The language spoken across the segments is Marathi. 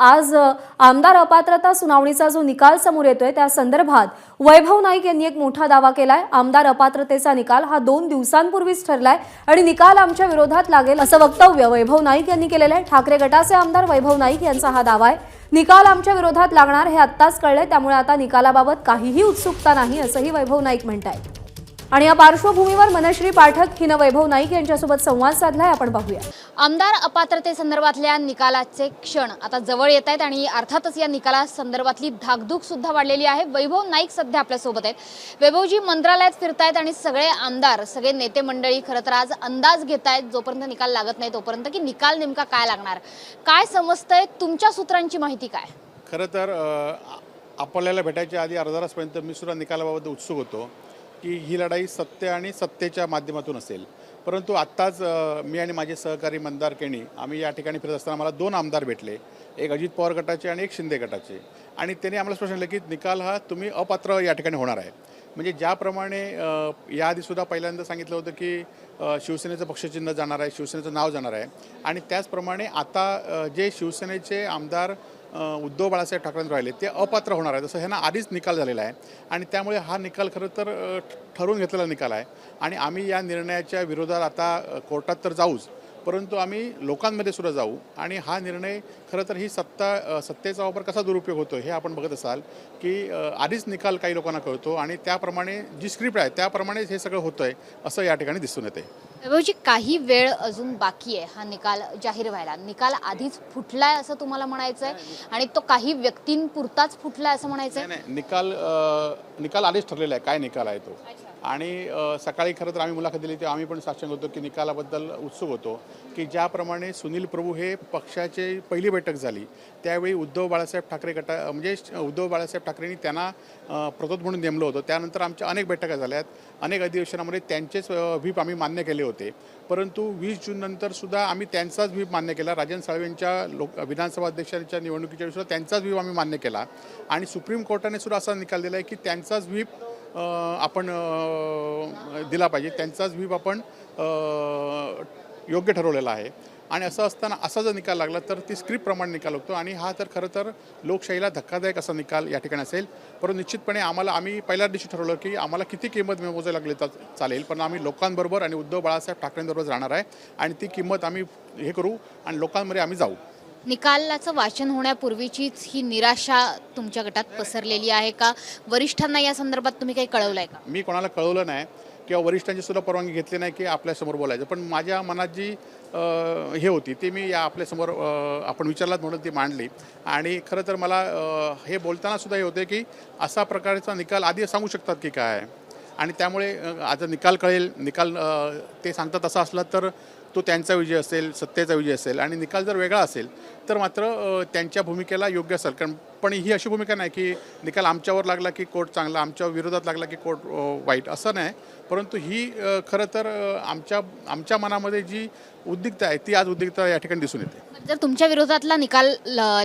आज आमदार अपात्रता सुनावणीचा जो निकाल समोर येतोय त्या संदर्भात वैभव नाईक यांनी एक मोठा दावा केलाय. आमदार अपात्रतेचा निकाल हा दोन दिवसांपूर्वीच ठरलाय आणि निकाल आमच्या विरोधात लागेल असं वक्तव्य वैभव नाईक यांनी केलेलं आहे. ठाकरे गटाचे आमदार वैभव नाईक यांचा हा दावा आहे. निकाल आमच्या विरोधात लागणार हे आत्ताच कळलंय त्यामुळे आता निकालाबाबत काहीही उत्सुकता नाही असंही वैभव नाईक म्हणतायत. आणि या पार्श्वभूमीवर मनश्री पाठक हिनं वैभव नाईक यांच्यासोबत संवाद साधलाय. आपण पाहूया. आमदार अपात्रतेसंदर्भातल्या निकालाचे क्षण आता जवळ येत आहेत आणि अर्थातच या निकाला संदर्भातली धाकधूक सुद्धा वाढलेली आहे. वैभव नाईक सध्या आपल्यासोबत आहेत. वैभवजी मंत्रालयात फिरतायत आणि सगळे आमदार सगळे नेते मंडळी खरं तर आज अंदाज घेत आहेत जोपर्यंत निकाल लागत नाही तोपर्यंत की निकाल नेमका काय लागणार? काय समजतंय? तुमच्या सूत्रांची माहिती काय? खरं तर अ, आपल्याला भेटायच्या आधी अर्धा तासपर्यंत मी सुद्धा निकालाबाबत उत्सुक होतो. की ही लढाई सत्य आणि सत्तेच्या माध्यमातून असेल. परंतु आत्ताच मी आणि माझे सहकारी मंदार केणी आम्ही या ठिकाणी फिरत असताना मला दोन आमदार भेटले एक अजित पवार गटाचे आणि एक शिंदे गटाचे. आणि त्यांनी आम्हाला स्पष्ट केलं की निकाल हा तुम्ही अपात्र या ठिकाणी होणार आहे. म्हणजे ज्याप्रमाणे याआधीसुद्धा पहिल्यांदा सांगितलं होतं की शिवसेनेचं पक्षचिन्ह जाणार आहे शिवसेनेचं नाव जाणार आहे. आणि त्याचप्रमाणे आता जे शिवसेनेचे आमदार उद्धव बाळासाहेब ठाकरे राहिले ते अपात्र होणार आहे तसं ह्यांना आधीच निकाल झालेला आहे. आणि त्यामुळे हा निकाल खरं तर ठ- ठरवून घेतलेला निकाल आहे. आणि आम्ही या निर्णयाच्या विरोधात आता कोर्टात तर जाऊच परंतु आम्ही लोकांमध्ये सुद्धा जाऊ. आणि हा निर्णय खरं तर ही सत्ता सत्तेचा वापर कसा दुरुपयोग होतो हे आपण बघत असाल की आधीच निकाल काही लोकांना कळतो आणि त्याप्रमाणे जी स्क्रिप्ट आहे त्याप्रमाणेच हे सगळं होतं आहे असं या ठिकाणी दिसून येते वैभवजी काही वेळ अजून बाकी आहे. हा निकाल जाहीर व्हायला. निकाल आधीच फुटलाय असं तुम्हाला म्हणायचंय? आणि तो काही व्यक्तींपुरताच फुटलाय असं म्हणायचंय? नाही नाही. निकाल अ, निकाल आधीच ठरलेला आहे. काय निकाल आहे तो? आणि सकाळी खरं तर आम्ही मुलाखत दिली तेव्हा आम्ही पण साक्षंग होतो की निकालाबद्दल उत्सुक होतो की ज्याप्रमाणे सुनील प्रभू हे पक्षाची पहिली बैठक झाली त्यावेळी उद्धव बाळासाहेब ठाकरे गटा म्हणजे उद्धव बाळासाहेब ठाकरेंनी त्यांना प्रतोद म्हणून नेमलं होतं. त्यानंतर आमच्या अनेक बैठका झाल्यात अनेक अधिवेशनामध्ये त्यांचेच व्हीप आम्ही मान्य केले होते. परंतु वीस जूननंतर सुद्धा आम्ही त्यांचाच व्हीप मान्य केला. राजन साळवेंच्या लोक विधानसभा अध्यक्षांच्या निवडणुकीच्या सुद्धा त्यांचाच व्हीप आम्ही मान्य केला. आणि सुप्रीम कोर्टाने सुद्धा असा निकाल दिला आहे की त्यांचाच व्हीप आपण दिला पाहिजे. त्यांचाच व्हीप आपण योग्य ठरवलेला आहे. आणि असं असताना असा जर निकाल लागला तर ती स्क्रिप्टप्रमाणे निकाल होतो. आणि हा तर खरं तर लोकशाहीला धक्कादायक असा निकाल या ठिकाणी असेल. परंतु निश्चितपणे आम्हाला आम्ही पहिल्या दिवशी ठरवलं की आम्हाला किती किंमत मोजायला लागली तर चालेल. पण आम्ही लोकांबरोबर आणि उद्धव बाळासाहेब ठाकरेंबरोबर राहणार आहे. आणि ती किंमत आम्ही हे करू आणि लोकांमध्ये आम्ही जाऊ. निकालाचं वाचन होण्यापूर्वीचीच ही निराशा तुमच्या गटात पसरलेली आहे का? वरिष्ठांना या संदर्भात तुम्ही काही कळवलंय का? मी कोणाला कळवलं नाही किंवा वरिष्ठांची सुद्धा परवानगी घेतली नाही की आपल्यासमोर बोलायचं. पण माझ्या मनात जी हे होती ती मी या आपल्यासमोर आपण विचारलात म्हणून ती मांडली. आणि खरं तर मला हे बोलताना सुद्धा हे होते की असा प्रकारचा निकाल आधी सांगू शकतात की काय? आणि त्यामुळे आज आता निकाल कळेल. निकाल ते सांगतात असा असला तर तो त्यांचा विजय असेल सत्तेचा विजय असेल आणि निकाल जर वेगळा असेल तर मात्र त्यांच्या भूमिकेला योग्य असेल. कारण पण ही अशी भूमिका नाही की निकाल आमच्यावर लागला की कोर्ट चांगला आमच्या विरोधात लागला की कोर्ट वाईट. असं नाही. परंतु ही खरं तर आमच्या आमच्या मनामध्ये जी उद्रिक्तता आहे ती आज उद्रिक्तता या ठिकाणी दिसून येते. जर तुमच्या विरोधातला निकाल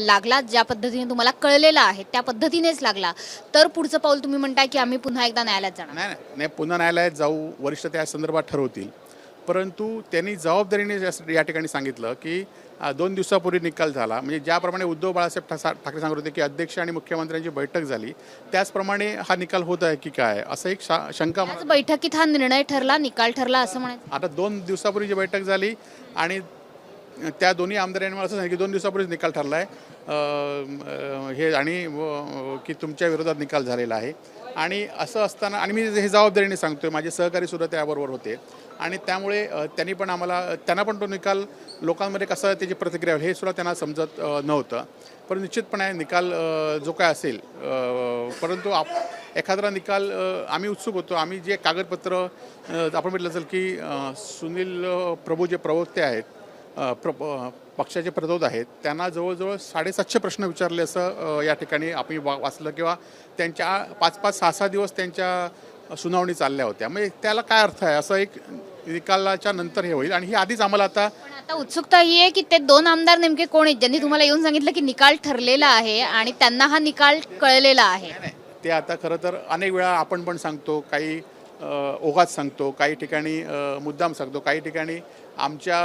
लागला ज्या पद्धतीने तुम्हाला कळलेला आहे त्या पद्धतीनेच लागला तर पुढचं पाऊल तुम्ही म्हणताय की आम्ही पुन्हा एकदा न्यायालयात जाणार. नाही. नाही पुन्हा न्यायालयात जाऊ वरिष्ठ त्या संदर्भात ठरवतील. परंतु त्यांनी जबाबदारीने या- ठिकाणी सांगितलं की दोन दिवसापूर्वी निकाल झाला. म्हणजे ज्याप्रमाणे उद्धव बाळासाहेब ठा- ठाकरे सांगत होते की अध्यक्ष आणि मुख्यमंत्र्यांची बैठक झाली त्याचप्रमाणे हा निकाल होत आहे की काय? असं एक शा- शंका बैठकीत हा निर्णय ठरला निकाल ठरला असं म्हणायचं. आता दोन दिवसापूर्वी जी बैठक झाली आणि त्या दोन्ही आमदारांनी मला असं सांगितलं की दोन दिवसापूर्वीच निकाल ठरला आहे हे आणि की तुमच्या विरोधात निकाल झालेला आहे. आणि असं असताना आणि मी हे जबाबदारीने सांगतोय माझे सहकारी सुद्धा त्याबरोबर होते. आणि त्यामुळे त्यांनी पण आम्हाला त्यांना पण तो निकाल लोकांमध्ये कसा त्याची प्रतिक्रिया होईल हे सुद्धा त्यांना समजत नव्हतं. पण निश्चितपणे निकाल जो काय असेल परंतु आप एखादा निकाल आम्ही उत्सुक होतो. आम्ही जे कागदपत्र आपण म्हटलं असेल की सुनील प्रभू जे प्रवक्ते आहेत प्र पक्षाचे प्रतोद आहेत त्यांना जवळजवळ साडेसातशे प्रश्न विचारले असं या ठिकाणी आम्ही वा वाचलं किंवा त्यांच्या पाच पाच सहा सहा दिवस त्यांच्या सुनावणी चालल्या होत्या. म्हणजे त्याला काय अर्थ आहे? असं एक निकालाच्या नंतर हे होईल. आणि ही आधीच आम्हाला आता आता उत्सुकता ही आहे की ते दोन आमदार नेमके कोण आहेत? ज्यांनी तुम्हाला येऊन सांगितलं की निकाल ठरलेला आहे आणि त्यांना हा निकाल कळलेला आहे. ते आता खरं तर अनेक वेळा आपण पण सांगतो काही ओघात सांगतो काही ठिकाणी मुद्दाम सांगतो काही ठिकाणी आमच्या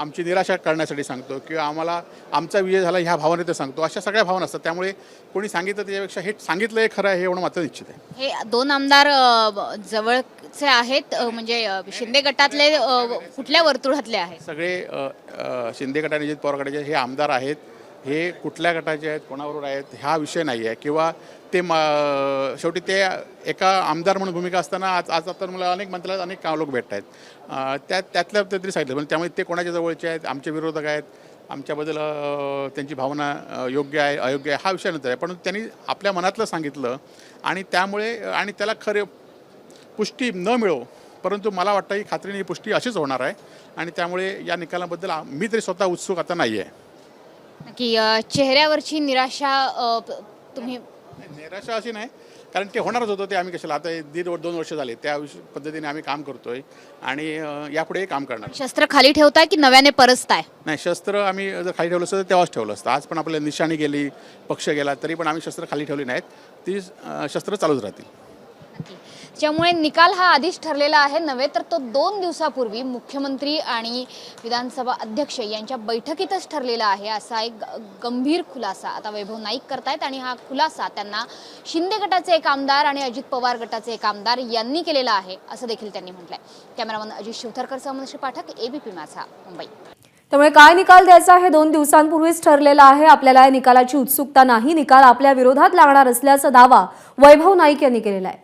आमची निराशा करण्यासाठी सांगतो किंवा आम्हाला आमचा विजय झाला ह्या भावनेत सांगतो. अशा सगळ्या भावना असतात. त्यामुळे कोणी सांगितलं त्याच्यापेक्षा हे सांगितलं हे खरं आहे हे एवढं मात्र निश्चित आहे. हे दोन आमदार जवळचे आहेत म्हणजे शिंदे गटातले कुठल्या वर्तुळातले आहेत? सगळे शिंदे गट आणि अजित पवार गटाचे हे आमदार आहेत. हे कुठल्या गटाचे आहेत कोणाबरोबर आहेत हा विषय नाही आहे किंवा ते म शेवटी ते एका आमदार म्हणून भूमिका असताना आज आज आता मला अनेक मंत्र्याला अनेक का- लोक भेटत आहेत त्या त्यातल्या तरी सांगितलं पण त्यामुळे ते कोणाच्या जवळचे आहेत आमचे विरोधक आहेत आमच्याबद्दल त्यांची भावना योग्य आहे अयोग्य आहे हा विषय नंतर आहे. पण त्यांनी आपल्या मनातलं सांगितलं आणि त्यामुळे आणि त्याला खरे पुष्टी न मिळो परंतु मला वाटतं ही खात्रीने ही पुष्टी अशीच होणार आहे. आणि त्यामुळे या निकालाबद्दल मी तरी स्वतः उत्सुक आता नाही आहे की चेहऱ्यावरची निराशा तुम्ही निराशा अशी नाही कारण ते होणारच होतं ते आम्ही कशाला आता दीड दोन वर्ष झाले त्या पद्धतीने आम्ही काम करतोय आणि यापुढेही काम करणार. शस्त्र खाली ठेवताय की नव्याने परसताय? नाही शस्त्र आम्ही जर खाली ठेवलं असतं तर तेव्हाच ठेवलं असतं. आज पण आपल्याला निशाणी गेली पक्ष गेला तरी पण आम्ही शस्त्र खाली ठेवली नाहीत. ती शस्त्र चालूच राहतील. नक्की. त्यामुळे निकाल हा आधीच ठरलेला आहे नव्हे तर तो दोन दिवसापूर्वी मुख्यमंत्री आणि विधानसभा अध्यक्ष यांच्या बैठकीतच ठरलेला आहे असा एक गंभीर खुलासा आता वैभव नाईक करतायत आणि हा खुलासा त्यांना शिंदे गटाचे एक आमदार आणि अजित पवार गटाचे एक आमदार यांनी केलेला आहे असं देखील त्यांनी म्हटलंय. Cameraman Ajit Shivtharkar Manashri Pathak ABP Majha Mumbai. त्यामुळे काय निकाल द्यायचा हे दोन दिवसांपूर्वीच ठरलेलं आहे आपल्याला या निकालाची उत्सुकता नाही निकाल आपल्या विरोधात लागणार असल्याचा दावा वैभव नाईक यांनी केलेला आहे.